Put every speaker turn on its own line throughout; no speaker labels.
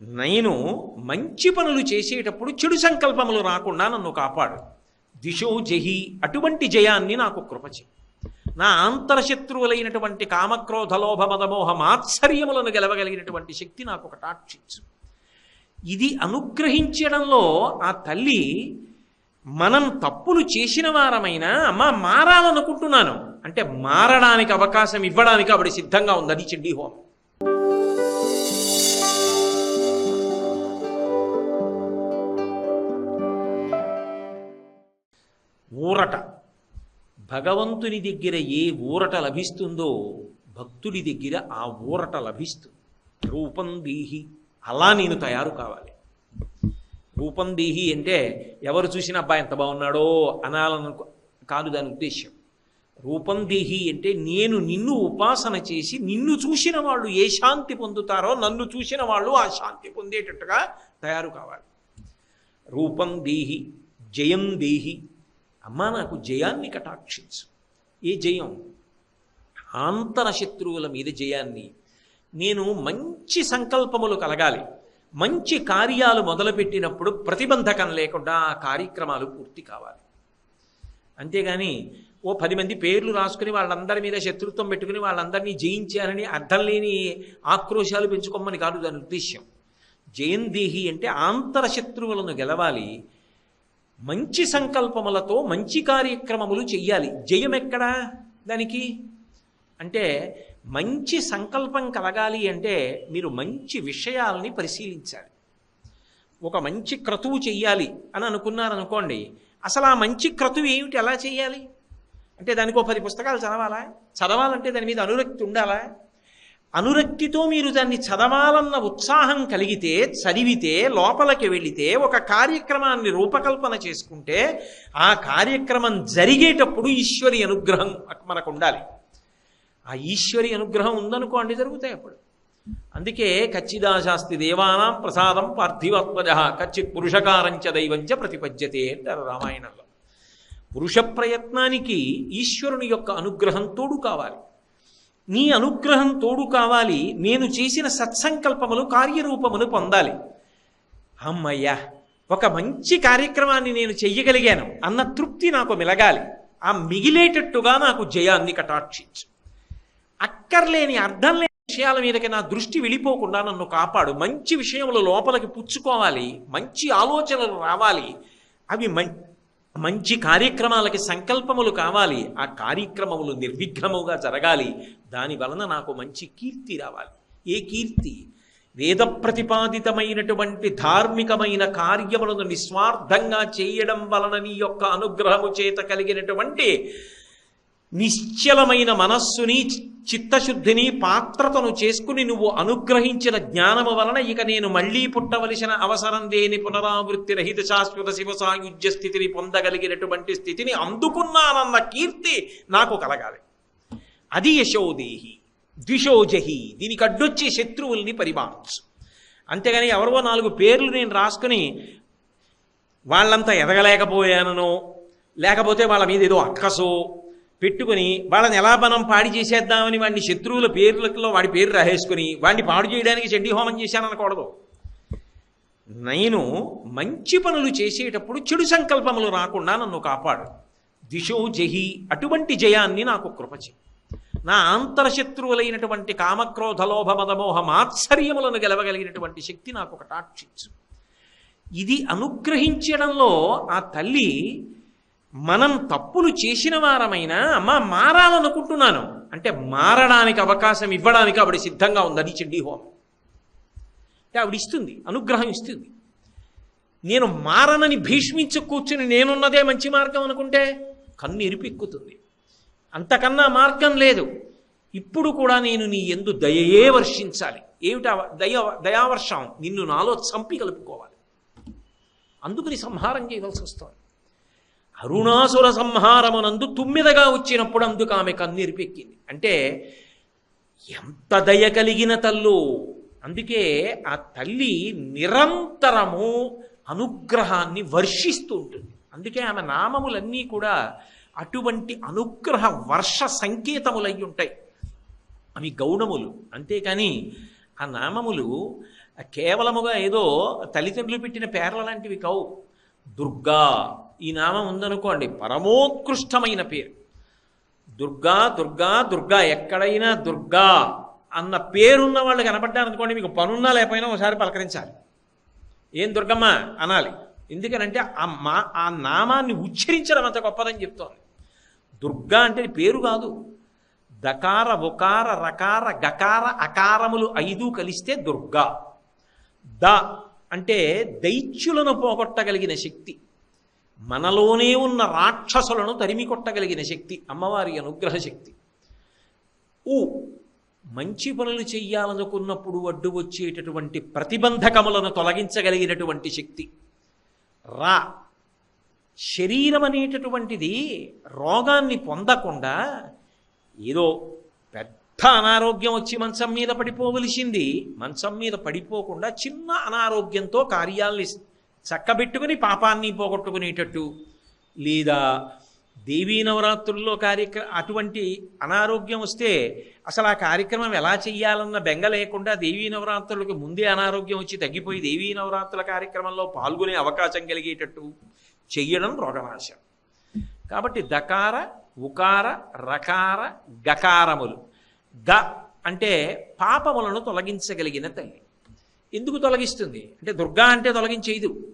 నేను మంచి పనులు చేసేటప్పుడు చెడు సంకల్పములు రాకుండా నన్ను కాపాడు. దిశో జహి అటువంటి జయాన్ని నాకు కృపచి. నా అంతరశత్రువులైనటువంటి కామక్రోధ లోభ మదమోహ మాత్సర్యములను గెలవగలిగినటువంటి శక్తి నాకు ఒక ఇది అనుగ్రహించడంలో ఆ తల్లి మనం తప్పులు చేసిన వారమైనా అమ్మ మారాలనుకుంటున్నాను. అంటే మారడానికి అవకాశం ఇవ్వడానికి ఆవిడ సిద్ధంగా ఉందని అది హోమం ఊరట. భగవంతుని దగ్గర ఏ ఊరట లభిస్తుందో భక్తుడి దగ్గర ఆ ఊరట లభిస్తుంది. రూపం దీహి. అలా నేను తయారు కావాలి. రూపం దీహి అంటే ఎవరు చూసినా అబ్బాయి ఎంత బాగున్నాడో అనాలను కాదు దాని ఉద్దేశ్యం. రూపం దేహి అంటే నేను నిన్ను ఉపాసన చేసి నిన్ను చూసిన వాళ్ళు ఏ శాంతి పొందుతారో నన్ను చూసిన వాళ్ళు ఆ శాంతి పొందేటట్టుగా తయారు కావాలి. రూపం దేహి జయం దేహి అమ్మా నాకు జయాన్ని కటాక్షించు. ఏ జయం? ఆంతర శత్రువుల మీద జయాన్ని. నేను మంచి సంకల్పములు కలగాలి. మంచి కార్యాలు మొదలుపెట్టినప్పుడు ప్రతిబంధకం లేకుండా ఆ కార్యక్రమాలు పూర్తి కావాలి. అంతేగాని ఓ పది మంది పేర్లు రాసుకుని వాళ్ళందరి మీద శత్రుత్వం పెట్టుకుని వాళ్ళందరినీ జయించారని అర్థం లేని ఆక్రోశాలు పెంచుకోమని కాదు దాని ఉద్దేశ్యం. జయందేహి అంటే ఆంతర శత్రువులను గెలవాలి. మంచి సంకల్పములతో మంచి కార్యక్రమములు చెయ్యాలి. జయం ఎక్కడా దానికి? అంటే మంచి సంకల్పం కలగాలి అంటే మీరు మంచి విషయాల్ని పరిశీలించాలి. ఒక మంచి క్రతువు చెయ్యాలి అని అనుకున్నారనుకోండి అసలు ఆ మంచి క్రతువు ఏమిటి? ఎలా చేయాలి అంటే దానికి ఒక పది పుస్తకాలు చదవాలా? చదవాలంటే దాని మీద అనురక్తి ఉండాలా? అనురక్తితో మీరు దాన్ని చదవాలన్న ఉత్సాహం కలిగితే చదివితే లోపలికి వెళితే ఒక కార్యక్రమాన్ని రూపకల్పన చేసుకుంటే ఆ కార్యక్రమం జరిగేటప్పుడు ఈశ్వరి అనుగ్రహం మనకు ఉండాలి. ఆ ఈశ్వరి అనుగ్రహం ఉందనుకోండి జరుగుతాయి అప్పుడు. అందుకే కచ్చిదాశాస్తి దేవానాం ప్రసాదం పార్థివాత్మజ కచ్చిత్ పురుషకారంచ దైవంచ ప్రతిపద్యతే అంటారు రామాయణంలో. పురుష ప్రయత్నానికి ఈశ్వరుని యొక్క అనుగ్రహం తోడు కావాలి. నీ అనుగ్రహం తోడు కావాలి. నేను చేసిన సత్సంకల్పములు కార్యరూపములు పొందాలి. అమ్మయ్యా ఒక మంచి కార్యక్రమాన్ని నేను చెయ్యగలిగాను అన్న తృప్తి నాకు మిలగాలి. ఆ మిగిలేటట్టుగా నాకు జయాన్ని కటాక్షించు. అక్కర్లేని అర్థం లేని విషయాల మీదకి నా దృష్టి వెళ్ళిపోకుండా నన్ను కాపాడు. మంచి విషయములు లోపలికి పుచ్చుకోవాలి. మంచి ఆలోచనలు రావాలి. అవి మం మంచి కార్యక్రమాలకి సంకల్పములు కావాలి ఆ కార్యక్రమములు నిర్విఘ్నముగా జరగాలి దాని వలన నాకు మంచి కీర్తి రావాలి. ఏ కీర్తి? వేద ప్రతిపాదితమైనటువంటి ధార్మికమైన కార్యములను నిస్వార్థంగా చేయడం వలన నీ యొక్క అనుగ్రహము చేత కలిగినటువంటి నిశ్చలమైన మనస్సుని చిత్తశుద్ధిని పాత్రతను చేసుకుని నువ్వు అనుగ్రహించిన జ్ఞానము వలన ఇక నేను మళ్ళీ పుట్టవలసిన అవసరం లేని పునరావృత్తి రహిత శాశ్వత శివ సాయుధ్య స్థితిని పొందగలిగినటువంటి స్థితిని అందుకున్నానన్న కీర్తి నాకు కలగాలి. అది యశోదేహి ద్విషోజహి దీనికి అడ్డొచ్చి శత్రువుల్ని పరిమాణించు. అంతేగాని ఎవరో నాలుగు పేర్లు నేను రాసుకుని వాళ్ళంతా ఎదగలేకపోయానో లేకపోతే వాళ్ళ మీద ఏదో అక్కసో పెట్టుకుని వాళ్ళని ఎలా మనం పాడి చేసేద్దామని వాడిని శత్రువుల పేర్లలో వాడి పేరు రాసేసుకుని వాడిని పాడు చేయడానికి చండీ హోమం చేశాననకూడదు. నేను మంచి పనులు చేసేటప్పుడు చెడు సంకల్పములు రాకుండా నన్ను కాపాడు. దిశో జహి అటువంటి జయాన్ని నాకు కృపచి నా అంతరశత్రువులైనటువంటి కామక్రోధ లోభ మదమోహ మాత్సర్యములను గెలవగలిగినటువంటి శక్తి నాకు ఒక టాక్షించు ఇది అనుగ్రహించడంలో ఆ తల్లి మనం తప్పులు చేసిన వారమైనా అమ్మ మారాలనుకుంటున్నాను. అంటే మారడానికి అవకాశం ఇవ్వడానికి ఆవిడ సిద్ధంగా ఉందని అది చెడ్డి హోమం. అంటే ఆవిడ ఇస్తుంది అనుగ్రహం ఇస్తుంది. నేను మారనని భీష్మించు కూర్చుని నేనున్నదే మంచి మార్గం అనుకుంటే కన్ను ఎరిపిక్కుతుంది అంతకన్నా మార్గం లేదు. ఇప్పుడు కూడా నేను నీ ఎందు దయయే వర్షించాలి. ఏమిటా దయ దయావర్షం? నిన్ను నాలో చంపి కలుపుకోవాలి. అందుకని సంహారం చేయవలసి వస్తుంది. అరుణాసుర సంహారమునందు తుమ్మిదగా వచ్చినప్పుడు అందుకు ఆమె కన్నీరిపెక్కింది అంటే ఎంత దయ కలిగిన తల్లు. అందుకే ఆ తల్లి నిరంతరము అనుగ్రహాన్ని వర్షిస్తూ ఉంటుంది అందుకే ఆమె నామములన్నీ కూడా అటువంటి అనుగ్రహ వర్ష సంకేతములై ఉంటాయి. అవి గౌణములు. అంతేకాని ఆ నామములు కేవలముగా ఏదో తల్లిదండ్రులు పెట్టిన పేర్ల లాంటివి కావు. దుర్గా ఈ నామం ఉందనుకోండి పరమోత్కృష్టమైన పేరు. దుర్గా దుర్గా దుర్గా ఎక్కడైనా దుర్గా అన్న పేరున్న వాళ్ళు కనపడ్డారనుకోండి మీకు పనున్నా లేకపోయినా ఒకసారి పలకరించాలి. ఏం దుర్గమ్మ? అనాలి. ఎందుకనంటే ఆ మా ఆ నామాన్ని ఉచ్చరించడం అంత గొప్పదని చెప్తోంది. దుర్గా అంటే పేరు కాదు. దకార ఉకార రకార గకార అకారములు ఐదు కలిస్తే దుర్గా. ద అంటే దైత్యులను పోగొట్టగలిగిన శక్తి. మనలోనే ఉన్న రాక్షసులను తరిమి కొట్టగలిగిన శక్తి అమ్మవారి అనుగ్రహ శక్తి. ఊ మంచి పనులు చెయ్యాలనుకున్నప్పుడు అడ్డు వచ్చేటటువంటి ప్రతిబంధకములను తొలగించగలిగినటువంటి శక్తి. రా శరీరం అనేటటువంటిది రోగాన్ని పొందకుండా ఏదో పెద్ద అనారోగ్యం వచ్చి మంచం మీద పడిపోవలసింది. మంచం మీద పడిపోకుండా చిన్న అనారోగ్యంతో కార్యాలని చక్కబెట్టుకుని పాపాన్ని పోగొట్టుకునేటట్టు. లేదా దేవీ నవరాత్రుల్లో కార్యక్ర అటువంటి అనారోగ్యం వస్తే అసలు ఆ కార్యక్రమం ఎలా చెయ్యాలన్న బెంగ లేకుండా దేవీ నవరాత్రులకు ముందే అనారోగ్యం వచ్చి తగ్గిపోయి దేవీ నవరాత్రుల కార్యక్రమంలో పాల్గొనే అవకాశం కలిగేటట్టు చెయ్యడం రోగనాశం కాబట్టి దకార ఉకార రకార గకారములు. గ అంటే పాపములను తొలగించగలిగిన తల్లి. ఎందుకు తొలగిస్తుంది? అంటే దుర్గా అంటే తొలగించేయదు.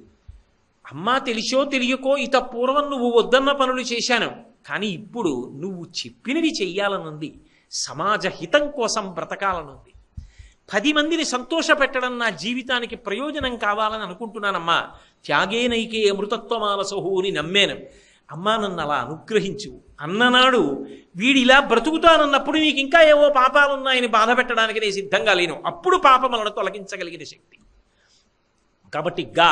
అమ్మా తెలిసో తెలియకో ఇత పూర్వం నువ్వు వద్దన్న పనులు చేశాను. కానీ ఇప్పుడు నువ్వు చెప్పినవి చెయ్యాలనుంది. సమాజ హితం కోసం బ్రతకాలనుంది. పది మందిని సంతోషపెట్టడం నా జీవితానికి ప్రయోజనం కావాలని అనుకుంటున్నానమ్మా. త్యాగేనైకే మృతత్వమాల అని నమ్మాను. అమ్మా నన్ను అలా అనుగ్రహించు. అన్ననాడు వీడు ఇలా బ్రతుకుతానన్నప్పుడు నీకు ఇంకా ఏవో పాపాలున్నాయని బాధ పెట్టడానికి నేను సిద్ధంగా లేను. అప్పుడు పాపములను తొలగించగలిగిన శక్తి. కాబట్టి గా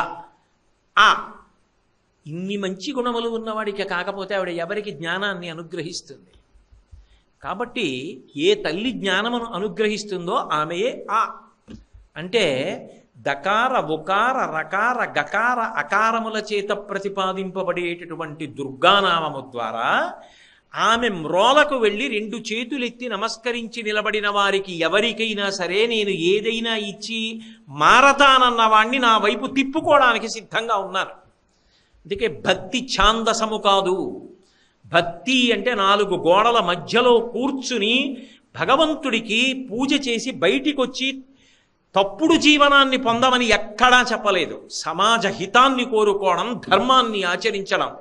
ఆ ఇన్ని మంచి గుణములు ఉన్నవాడికి కాకపోతే ఆవిడ ఎవరికి జ్ఞానాన్ని అనుగ్రహిస్తుంది? కాబట్టి ఏ తల్లి జ్ఞానమును అనుగ్రహిస్తుందో ఆమెయే ఆ. అంటే దకార ఉకార రకార గకార అకారముల చేత ప్రతిపాదింపబడేటటువంటి దుర్గానామము ద్వారా ఆమె మ్రోలకు వెళ్ళి రెండు చేతులెత్తి నమస్కరించి నిలబడిన వారికి ఎవరికైనా సరే నేను ఏదైనా ఇచ్చి మారతానన్న వాణ్ణి నా వైపు తిప్పుకోవడానికి సిద్ధంగా ఉన్నాను అందుకే భక్తి ఛాందసము కాదు. భక్తి అంటే నాలుగు గోడల మధ్యలో కూర్చుని భగవంతుడికి పూజ చేసి బయటికొచ్చి తప్పుడు జీవనాన్ని పొందమని ఎక్కడా చెప్పలేదు. సమాజ హితాన్ని కోరుకోవడం ధర్మాన్ని ఆచరించడం.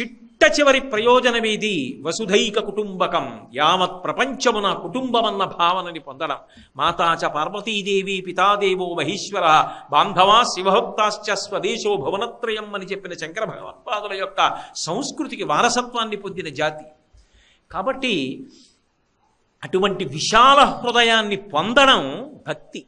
చిట్ట చివరి ప్రయోజనమేది వసుధైక కుటుంబకం. యావత్ ప్రపంచమున కుటుంబమన్న భావనని పొందడం. మాతాచ పార్వతీదేవి పితాదేవో మహేశ్వర బాంధవా శివభక్తాశ్చ స్వదేశో భువనత్రయం అని చెప్పిన శంకర భగవత్పాదుల యొక్క సంస్కృతికి వారసత్వాన్ని పొందిన జాతి. కాబట్టి అటువంటి విశాల హృదయాన్ని పొందడం భక్తి.